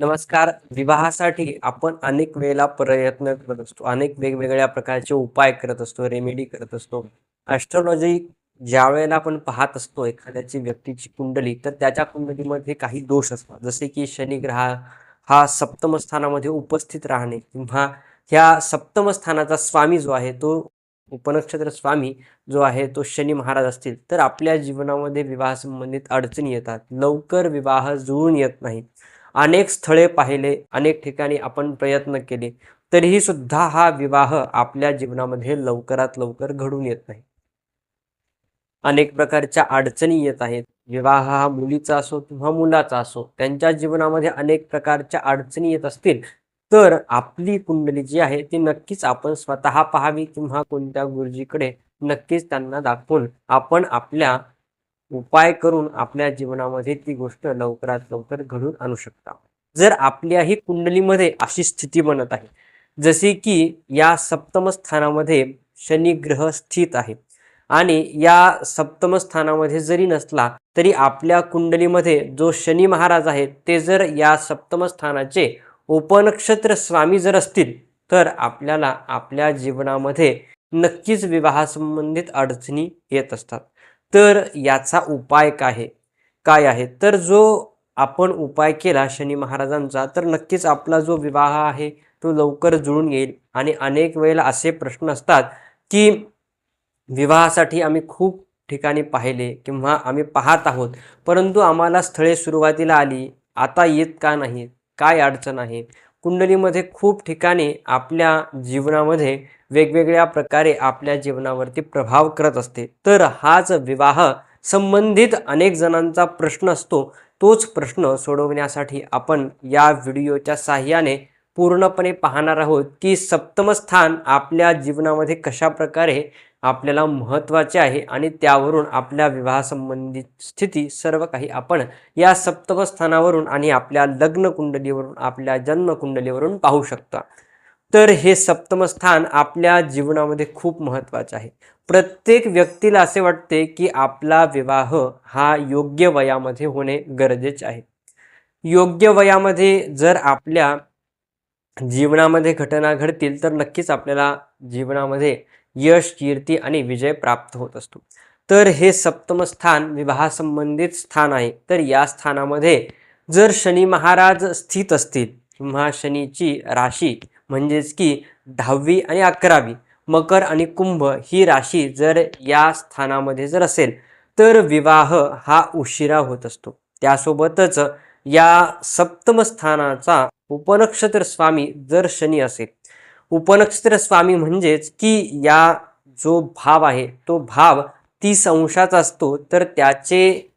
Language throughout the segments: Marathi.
नमस्कार. विवाहासाठी आपण अनेक वेळेला प्रयत्न करत असतो. अनेक वेगवेगळ्या प्रकारचे उपाय करत असतो रेमेडी करत असतो. ॲस्ट्रॉलॉजी ज्या वेळेला आपण पाहत असतो एखाद्याची व्यक्तीची कुंडली तर त्याच्या कुंडलीमध्ये काही दोष असतात. जसे की शनिग्रह हा सप्तम स्थानामध्ये उपस्थित राहणे किंवा ह्या सप्तम स्थानाचा स्वामी जो आहे तो उपनक्षत्र स्वामी जो आहे तो शनी महाराज असतील तर आपल्या जीवनामध्ये विवाह संबंधित अडचणी येतात. लवकर विवाह जुळून येत नाही अनेक स्थळे पाहिले अनेक ठिकाणी आपण प्रयत्न केले तरीही सुद्धा हा विवाह आपल्या जीवनामध्ये लवकरात लवकर घडून येत नाही. अनेक प्रकारच्या अडचणी येत आहेत. विवाह हा मुलीचा असो किंवा मुलाचा असो त्यांच्या जीवनामध्ये अनेक प्रकारच्या अडचणी येत असतील तर आपली कुंडली जी आहे ती नक्कीच आपण स्वतः पाहावी किंवा कोणत्या गुरुजीकडे नक्कीच त्यांना दाखवून आपण आपल्या उपाय करून आपल्या जीवनामध्ये ती गोष्ट लवकरात लवकर घडून आणू शकता. जर आपल्याही कुंडलीमध्ये अशी स्थिती बनत आहे जसे की या सप्तम स्थानामध्ये शनी ग्रह स्थित आहे आणि या सप्तम स्थानामध्ये जरी नसला तरी आपल्या कुंडलीमध्ये जो शनी महाराज आहेत ते जर या सप्तम स्थानाचे उपनक्षत्र स्वामी जर असतील तर आपल्याला आपल्या जीवनामध्ये नक्कीच विवाहासंबंधित अडचणी येत असतात. तर याचा उपाय काय? आहे काय आहे? तर जो आपण उपाय केला शनी महाराजांचा तर नक्कीच आपला जो विवाह आहे तो लवकर जुळून येईल. आणि अनेक वेळेला असे प्रश्न असतात की विवाहासाठी आम्ही खूप ठिकाणी पाहिले किंवा आम्ही पाहत आहोत परंतु आम्हाला स्थळे सुरुवातीला आली आता येत का नाही काय अडचण आहे? कुंडलीमध्ये खूप ठिकाणी आपल्या जीवनामध्ये वेगवेगळ्या प्रकारे आपल्या जीवनावरती प्रभाव करत असते. तर हाच विवाह संबंधित अनेक जणांचा प्रश्न असतो. तोच प्रश्न सोडवण्यासाठी आपण या व्हिडिओच्या साहाय्याने पूर्णपणे पाहणार आहोत की सप्तम स्थान आपल्या जीवनामध्ये कशा प्रकारे आपल्याला महत्त्वाचे आहे आणि त्यावरून आपल्या विवाहासंबंधित स्थिती सर्व काही आपण या सप्तम स्थानावरून आणि आपल्या लग्न कुंडलीवरून आपल्या जन्मकुंडलीवरून पाहू शकता. तर हे सप्तम स्थान आपल्या जीवनामध्ये खूप महत्त्वाचे आहे. प्रत्येक व्यक्तीला असे वाटते की आपला विवाह हा योग्य वयामध्ये होणे गरजेचे आहे. योग्य वयामध्ये जर आपल्या जीवनामध्ये घटना घडतील तर नक्कीच आपल्याला जीवनामध्ये यश कीर्ती आणि विजय प्राप्त होत असतो. तर हे सप्तम स्थान विवाहासंबंधित स्थान आहे. तर या स्थानामध्ये जर शनी महाराज स्थित असतील किंवा शनीची राशी म्हणजेच की दहावी आणि अकरावी मकर आणि कुंभ ही राशी जर या स्थानामध्ये जर असेल तर विवाह हा उशिरा होत असतो. त्यासोबतच या सप्तम स्थानाचा उपनक्षत्र स्वामी जर शनी असेल उपनक्षत्र स्वामी म्हणजेच की या जो भाव आहे तो भाव तीस अंशाचा असतो तर त्याचे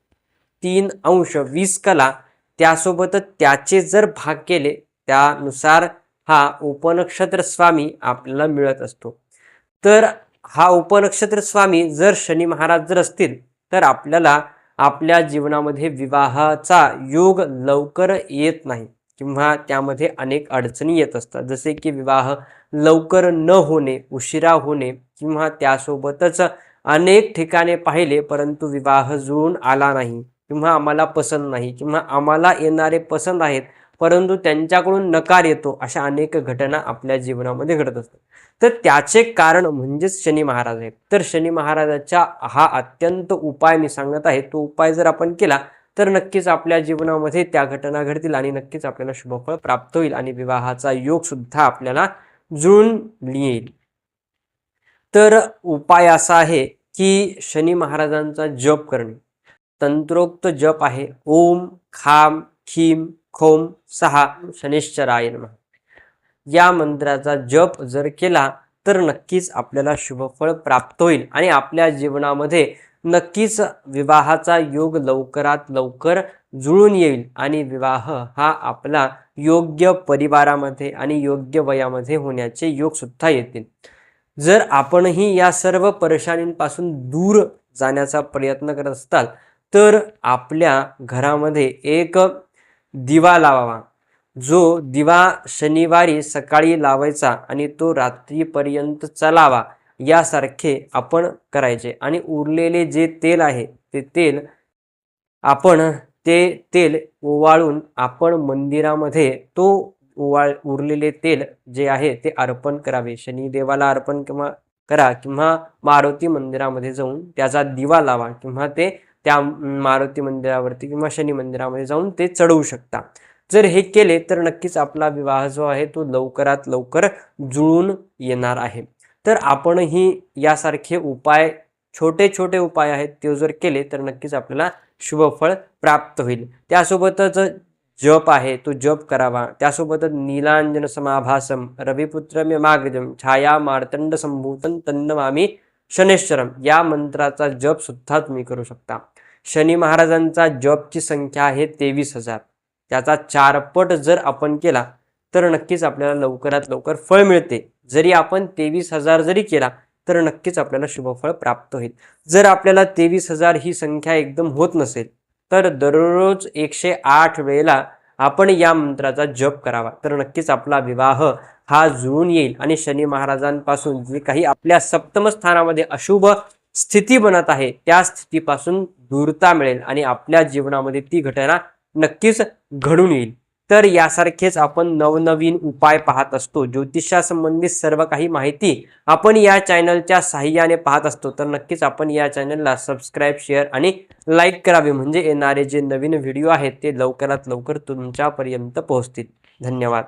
तीन अंश वीस कला त्यासोबतच त्याचे जर भाग केले त्यानुसार हा उपनक्षत्र स्वामी आपल्याला मिळत असतो. तर हा उपनक्षत्र स्वामी जर शनी महाराज जर असतील तर आपल्याला आपल्या जीवनामध्ये विवाहाचा योग लवकर येत नाही. किंवा त्यामध्ये अनेक अडचणी येत असतात. जसे की विवाह लवकर न होणे उशिरा होणे किंवा त्यासोबतच अनेक ठिकाणे पाहिले परंतु विवाह जुळून आला नाही किंवा आम्हाला पसंत नाही किंवा आम्हाला येणारे पसंत आहेत परंतु त्यांच्याकडून नकार येतो अशा अनेक घटना आपल्या जीवनामध्ये घडत असतात. तर त्याचे कारण म्हणजेच शनी महाराज आहेत. तर शनी महाराजाच्या हा अत्यंत उपाय मी सांगत आहे. तो उपाय जर आपण केला तर नक्कीच आपल्या जीवनामध्ये त्या घटना घडतील आणि नक्कीच आपल्याला शुभफळ प्राप्त होईल आणि विवाहाचा योग सुद्धा आपल्याला जुळून येईल. तर उपाय असा आहे की शनी महाराजांचा जप करणे. तंत्रोक्त जप आहे. ओम खाम खीम खोम सहा शनिश्चराय या मंत्राचा जप जर केला तर नक्कीच आपल्याला शुभफळ प्राप्त होईल आणि आपल्या जीवनामध्ये नक्कीच विवाहाचा योग लवकरात लवकर जुळून येईल आणि विवाह हा आपला योग्य परिवारामध्ये आणि योग्य वयामध्ये होण्याचे योग सुद्धा येतील. जर आपणही या सर्व परेशानींपासून दूर जाण्याचा प्रयत्न करत असताल तर आपल्या घरामध्ये एक दिवा लावावा. जो दिवा शनिवारी सकाळी लावायचा आणि तो रात्रीपर्यंत चलावा. यासारखे आपण करायचे. आणि उरलेले जे तेल आहे ते तेल आपण ते तेल ओवाळून आपण मंदिरामध्ये तो ओवाळ उरलेले तेल जे आहे ते अर्पण करावे. शनिदेवाला अर्पण किंवा करा किंवा मारुती मंदिरामध्ये जाऊन त्याचा दिवा लावा किंवा ते त्या मारुती मंदिरावरती किंवा शनी मंदिरामध्ये जाऊन ते चढवू शकता. जर हे केले तर नक्कीच आपला विवाह जो आहे तो लवकरात लवकर जुळून येणार आहे. तर आपणही यासारखे उपाय छोटे छोटे उपाय आहेत ते जर केले तर नक्कीच आपल्याला शुभफळ प्राप्त होईल. त्यासोबतच जप आहे तो जप करावा. त्यासोबतच नीलांजन समाभासम रविपुत्र मे मागजम छाया मार्तंड संभूतन तन्नमामी शनेश्वरम या मंत्राचा जप सुद्धा तुम्ही करू शकता. शनी महाराजांचा जपची संख्या आहे तेवीस हजार. त्याचा चारपट जर आपण केला तर नक्कीच आपल्याला लवकरात लवकर फळ मिळते. जरी आपण तेवीस हजार जरी केला तर नक्कीच आपल्याला शुभफळ प्राप्त होईल. जर आपल्याला तेवीस हजार ही संख्या एकदम होत नसेल तर दररोज एकशे आठ वेळेला आपण या मंत्राचा जप करावा. तर नक्कीच आपला विवाह हा जुळून येईल आणि शनी महाराजांपासून जे काही आपल्या सप्तम स्थानामध्ये अशुभ स्थिती बनत आहे त्या स्थितीपासून दूरता मिळेल आणि आपल्या जीवनामध्ये ती घटना नक्कीच घडून येईल. तर यासारखेच आपण नवनवीन उपाय पाहत असतो. ज्योतिषासंबंधित सर्व काही माहिती आपण या चॅनलच्या साह्याने पाहत असतो. तर नक्कीच आपण या चॅनलला सबस्क्राईब शेअर आणि लाईक करावे. म्हणजे येणारे जे नवीन व्हिडिओ आहेत ते लवकरात लवकर तुमच्यापर्यंत पोहोचतील. धन्यवाद.